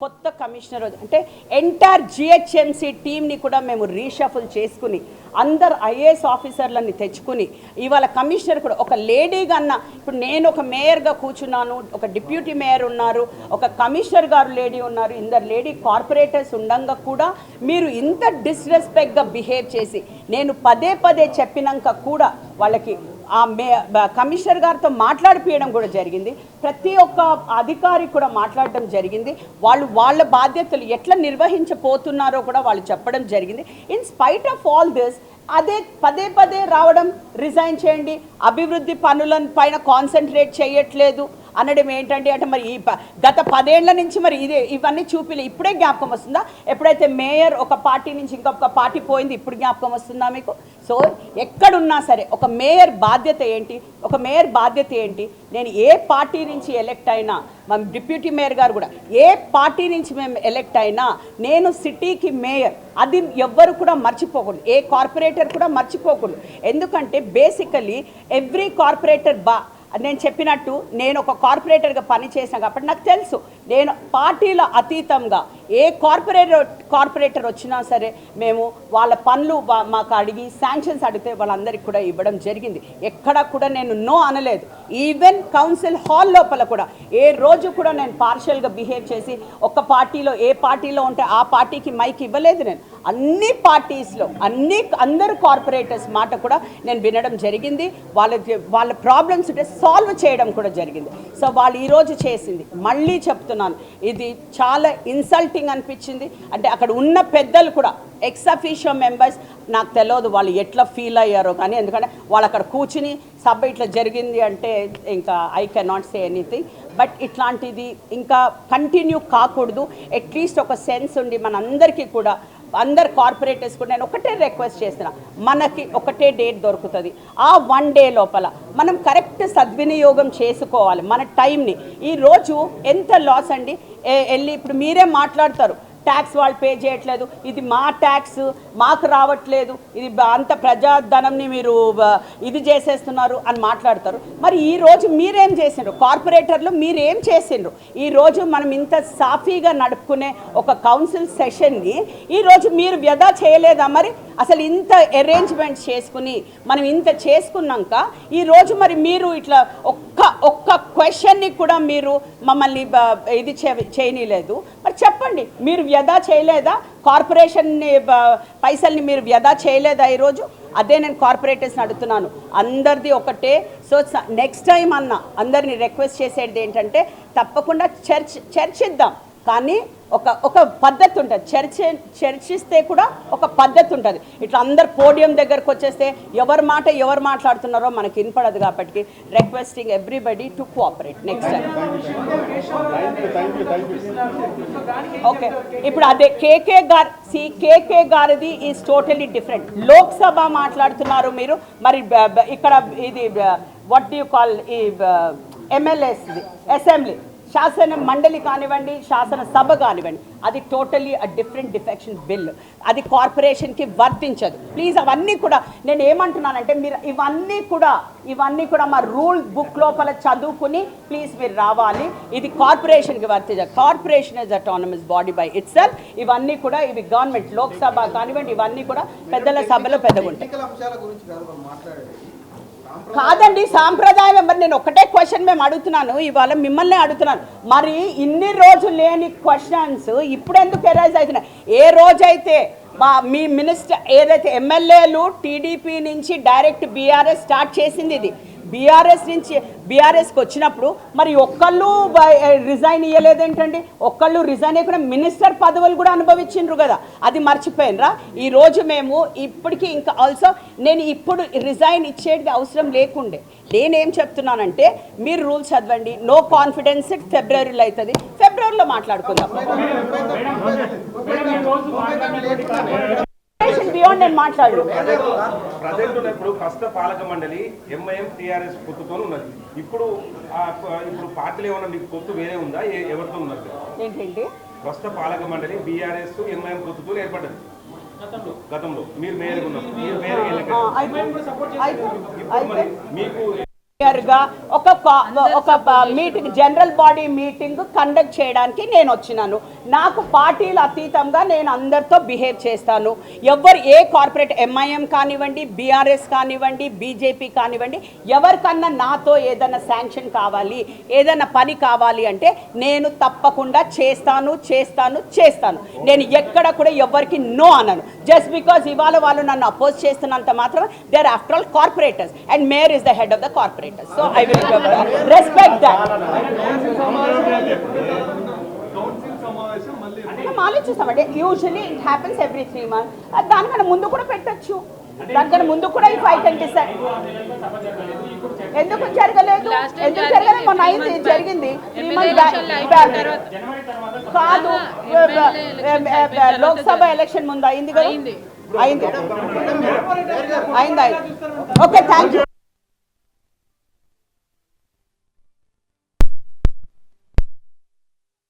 కొత్త కమిషనర్ అంటే entire GHMC టీంని కూడా మేము రీషఫుల్ చేసుకుని అందరు ఐఏఎస్ ఆఫీసర్లని తెచ్చుకుని ఇవాళ కమిషనర్ కూడా ఒక లేడీ కన్నా ఇప్పుడు నేను ఒక మేయర్గా కూర్చున్నాను ఒక డిప్యూటీ మేయర్ ఉన్నారు ఒక కమిషనర్ గారు లేడీ ఉన్నారు ఇందరు లేడీ కార్పొరేటర్స్ ఉండంగా కూడా మీరు ఇంత డిస్రెస్పెక్ట్గా బిహేవ్ చేసి నేను పదే పదే చెప్పినాక కూడా వాళ్ళకి ఆ మే కమిషనర్ గారితో మాట్లాడిపియడం కూడా జరిగింది. ప్రతి ఒక్క అధికారి కూడా మాట్లాడడం జరిగింది. వాళ్ళు వాళ్ళ బాధ్యతలు ఎట్లా నిర్వహించబోతున్నారో కూడా వాళ్ళు చెప్పడం జరిగింది. In spite of all this అదే పదే పదే రావడం రిజైన్ చేయండి. అభివృద్ధి పనుల పైన కాన్సన్ట్రేట్ చేయట్లేదు. అనడం ఏంటంటే అంటే మరి ఈ ప- గత పదేళ్ళ నుంచి మరి ఇదే ఇవన్నీ చూపిలే. ఇప్పుడే జ్ఞాపకం వస్తుందా? ఎప్పుడైతే మేయర్ ఒక పార్టీ నుంచి ఇంకొక పార్టీ పోయింది ఇప్పుడు జ్ఞాపకం వస్తుందా మీకు? సో ఎక్కడున్నా సరే ఒక మేయర్ బాధ్యత ఏంటి? ఒక మేయర్ బాధ్యత ఏంటి? నేను ఏ పార్టీ నుంచి ఎలెక్ట్ అయినా మా డిప్యూటీ మేయర్ గారు కూడా ఏ పార్టీ నుంచి మేము ఎలెక్ట్ అయినా నేను సిటీకి మేయర్ అది ఎవ్వరు కూడా మర్చిపోకూడదు. ఏ కార్పొరేటర్ కూడా మర్చిపోకూడదు. ఎందుకంటే బేసికలీ ఎవ్రీ కార్పొరేటర్ బా నేను చెప్పినట్టు నేను ఒక కార్పొరేటర్గా పనిచేసాను కాబట్టి నాకు తెలుసు. నేను పార్టీల అతీతంగా ఏ కార్పొరేటర్ కార్పొరేటర్ వచ్చినా సరే మేము వాళ్ళ పనులు మాకు అడిగి శాంక్షన్స్ అడిగితే వాళ్ళందరికీ కూడా ఇవ్వడం జరిగింది. ఎక్కడా కూడా నేను నో అనలేదు. ఈవెన్ కౌన్సిల్ హాల్ లోపల కూడా ఏ రోజు కూడా నేను పార్షియల్గా బిహేవ్ చేసి ఒక పార్టీలో ఏ పార్టీలో ఉంటే ఆ పార్టీకి మైక్ ఇవ్వలేదు నేను. అన్ని పార్టీస్లో అన్ని అందరు కార్పొరేటర్స్ మాట కూడా నేను వినడం జరిగింది. వాళ్ళకి వాళ్ళ ప్రాబ్లమ్స్ ఉంటే సాల్వ్ చేయడం కూడా జరిగింది. సో వాళ్ళు ఈరోజు చేసింది. మళ్ళీ చెప్తున్నాను ఇది చాలా ఇన్సల్టింగ్ అనిపించింది. అంటే అక్కడ ఉన్న పెద్దలు కూడా ఎక్సఫీషియో మెంబర్స్ నాకు తెలియదు వాళ్ళు ఎట్లా ఫీల్ అయ్యారో కానీ ఎందుకంటే వాళ్ళు అక్కడ కూర్చుని సభ ఇట్లా జరిగింది అంటే ఇంకా I cannot say anything but ఇట్లాంటిది ఇంకా కంటిన్యూ కాకూడదు. అట్లీస్ట్ ఒక సెన్స్ ఉండి మనందరికీ కూడా అందరు కార్పొరేటర్స్ కూడా నేను ఒకటే రిక్వెస్ట్ చేస్తున్నా మనకి ఒకటే డేట్ దొరుకుతుంది. ఆ వన్ డే లోపల మనం కరెక్ట్ సద్వినియోగం చేసుకోవాలి మన టైంని. ఈరోజు ఎంత లాస్ అండి? వెళ్ళి ఇప్పుడు మీరే మాట్లాడతారు. ట్యాక్స్ వాళ్ళు పే చేయట్లేదు. ఇది మా ట్యాక్స్ మాకు రావట్లేదు. ఇది అంత ప్రజాధనంని మీరు ఇది చేసేస్తున్నారు అని మాట్లాడతారు. మరి ఈ రోజు మీరేం చేసిండ్రు? కార్పొరేటర్లు మీరేం చేసిండ్రు? ఈ రోజు మనం ఇంత సాఫీగా నడుపుకునే ఒక కౌన్సిల్ సెషన్ని ఈ రోజు మీరు వ్యధా చేయలేదా మరి? అసలు ఇంత అరేంజ్మెంట్ చేసుకుని మనం ఇంత చేసుకున్నాక ఈ రోజు మరి మీరు ఇట్లా ఒక్క ఒక్క క్వశ్చన్ని కూడా మీరు మమ్మల్ని ఇది చే- చేయనీయలేదు మరి చెప్పండి మీరు వ్యధా చేయలేదా? కార్పొరేషన్ని పైసల్ని మీరు వ్యధా చేయలేదా ఈరోజు? అదే నేను కార్పొరేటర్స్ని అడుగుతున్నాను. అందరిది ఒకటే. సో నెక్స్ట్ టైం అన్న అందరిని రిక్వెస్ట్ చేసేది ఏంటంటే తప్పకుండా చర్చ్ చర్చిద్దాం. కానీ ఒక ఒక పద్ధతి ఉంటుంది. చర్చ చర్చిస్తే కూడా ఒక పద్ధతి ఉంటుంది. ఇట్లా అందరు పోడియం దగ్గరకు వచ్చేస్తే ఎవరి మాట ఎవరు మాట్లాడుతున్నారో మనకి వినపడదు కాబట్టి requesting everybody to cooperate next time okay ఇప్పుడు అదే కేకే గారు సి కేకే గారిది ఈజ్ టోటలీ డిఫరెంట్ లోక్సభ మాట్లాడుతున్నారు మీరు. మరి ఇక్కడ ఇది వాట్ యూ కాల్ ఈ ఎమ్మెల్యేస్ అసెంబ్లీ శాసన మండలి కానివ్వండి శాసన సభ కానివ్వండి అది టోటలీ అ డిఫరెంట్ డిఫెక్షన్ బిల్ అది కార్పొరేషన్కి వర్తించదు. ప్లీజ్ అవన్నీ కూడా నేను ఏమంటున్నానంటే మీరు ఇవన్నీ కూడా ఇవన్నీ కూడా మా రూల్ బుక్ లోపల చదువుకుని ప్లీజ్ మీరు రావాలి. ఇది కార్పొరేషన్కి వర్తించదు. Corporation is autonomous body by it ఇవన్నీ కూడా ఇవి గవర్నమెంట్ లోక్సభ కానివ్వండి ఇవన్నీ కూడా పెద్దల సభలో పెద్దగా ఉంటాయి కాదండి సాంప్రదాయం. మరి నేను ఒకటే క్వశ్చన్ మేము అడుగుతున్నాను. ఇవాళ మిమ్మల్ని అడుగుతున్నాను. మరి ఇన్ని రోజులు లేని క్వశ్చన్స్ ఇప్పుడు ఎందుకు ఎరైజ్ అవుతున్నాయి? ఏ రోజైతే మా మీ మినిస్టర్ ఏదైతే ఎమ్మెల్యేలు టీడీపీ నుంచి డైరెక్ట్ బీఆర్ఎస్ స్టార్ట్ చేసింది ఇది. బీఆర్ఎస్ నుంచి బీఆర్ఎస్కి వచ్చినప్పుడు మరి ఒక్కళ్ళు రిజైన్ ఇవ్వలేదేంటండి ఒక్కళ్ళు రిజైన్ అయ్యకుండా మినిస్టర్ పదవులు కూడా అనుభవించిండ్రు కదా. అది మర్చిపోయినరా? ఈ రోజు మేము ఇప్పటికీ ఇంకా ఆల్సో నేను ఇప్పుడు రిజైన్ ఇచ్చేది అవసరం లేకుండే. నేనేం చెప్తున్నానంటే మీరు రూల్స్ చదవండి. నో కాన్ఫిడెన్స్ ఫిబ్రవరిలో అవుతుంది. ఫిబ్రవరిలో మాట్లాడుకుందాం? బియాండ్ నేను మాట్లాడు ప్రజెంట్ ఉన్నప్పుడు ఫస్ట్ పాలక మండలి ఎంఐఎం టిఆర్ఎస్ పొత్తుతో ఉన్నది. ఇప్పుడు ఇప్పుడు పార్టీలు ఏమన్నా మీకు పొత్తు వేరే ఉందా? ఏ- ఎవరితో ఉన్నది? ఏంటండి? ఫస్ట్ పాలక మండలి బీఆర్ఎస్ ఎంఐఎం పొత్తుతో ఏర్పడ్డది. గతంలో. మీరు మేయర్ ఉన్నారు. మీరు మేయర్ మీకు గా ఒక ఒక meeting general body meeting conduct చేయడానికి నేను వచ్చినాను. నాకు పార్టీలు అతీతంగా నేను అందరితో బిహేవ్ చేస్తాను. ఎవరు ఏ కార్పొరేట్ ఎంఐఎం కానివ్వండి బీఆర్ఎస్ కానివ్వండి బీజేపీ కానివ్వండి ఎవరికన్నా నాతో ఏదైనా శాంక్షన్ కావాలి ఏదైనా పని కావాలి అంటే నేను తప్పకుండా చేస్తాను చేస్తాను చేస్తాను. నేను ఎక్కడ కూడా ఎవరికి నో అనను. జస్ట్ బికాస్ ఇవాళ వాళ్ళు నన్ను అపోజ్ చేస్తున్నంత మాత్రం they are after all corporators and mayor is the head of the corporators so I will respect that మనం ఆలోచిస్తామంటే usually it happens every three month దానికన్నా ముందు కూడా పెట్టొచ్చు. దానికన్నా ముందు కూడా ఈ ఫైవ్ ట్వంటీ సెవెన్ ఎందుకు జరగలేదు? ఎందుకు జరిగింది, జరగలేదు? మొన్న అయింది. జరిగింది. త్రీ కాదు లోక్సభ ఎలక్షన్ ముందు అయింది కదా? అయింది. అయింది. Okay thank you